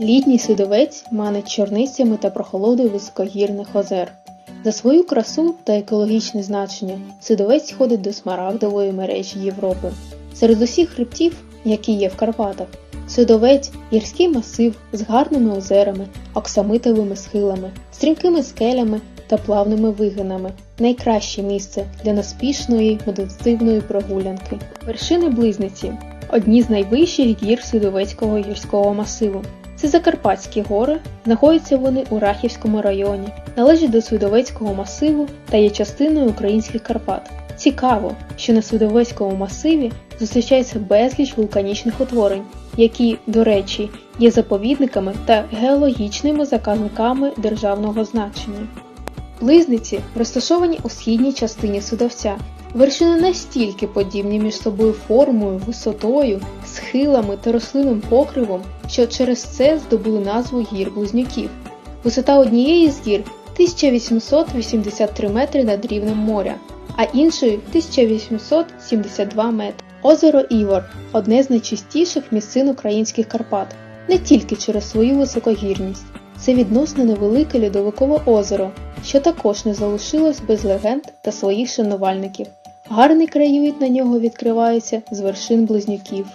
Літній судовець манить чорницями та прохолодою високогірних озер. За свою красу та екологічне значення судовець входить до смарагдової мережі Європи. Серед усіх хребтів, які є в Карпатах, судовець гірський масив з гарними озерами, оксамитовими схилами, стрімкими скелями та плавними вигинами найкраще місце для неспішної медитативної прогулянки. Вершини близниці одні з найвищих гір Судовецького гірського масиву. Це Закарпатські гори, знаходяться вони у Рахівському районі, належать до Судовецького масиву та є частиною українських Карпат. Цікаво, що на Судовецькому масиві зустрічається безліч вулканічних утворень, які, до речі, є заповідниками та геологічними заказниками державного значення. Близниці розташовані у східній частині судовця. Вершини настільки подібні між собою формою, висотою, схилами та рослинним покривом, що через це здобули назву гір близнюків. Висота однієї з гір 1883 метри над рівнем моря, а іншої 1872 метри. Озеро Івор одне з найчистіших місцин українських Карпат, не тільки через свою високогірність. Це відносно невелике льодовикове озеро, що також не залишилось без легенд та своїх шанувальників. Гарний краєвид на нього відкривається з вершин близнюків.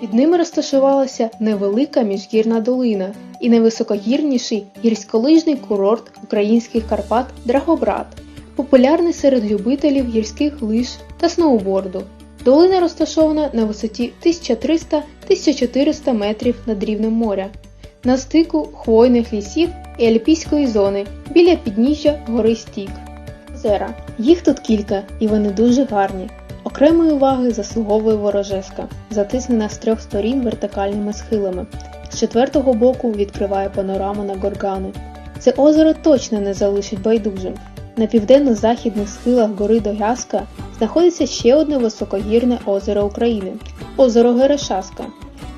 Під ними розташувалася невелика міжгірна долина і найвисокогірніший гірськолижний курорт українських Карпат Драгобрат, популярний серед любителів гірських лиж та сноуборду. Долина розташована на висоті 1300-1400 метрів над рівнем моря, на стику хвойних лісів і альпійської зони біля підніжжя гори Стік. Озера. Їх тут кілька, і вони дуже гарні. Окремої уваги заслуговує ворожеска, затиснена з трьох сторін вертикальними схилами. З четвертого боку відкриває панораму на горгани. Це озеро точно не залишить байдужим. На південно-західних схилах гори Догязка знаходиться ще одне високогірне озеро України озеро Герешаска.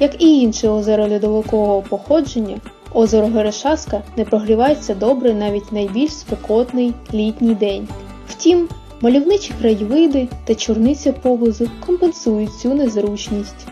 Як і інші озера льодовикового походження, озеро Герешаска не прогрівається добре навіть найбільш спекотний літній день. Втім, мальовничі краєвиди та чорниця поблизу компенсують цю незручність.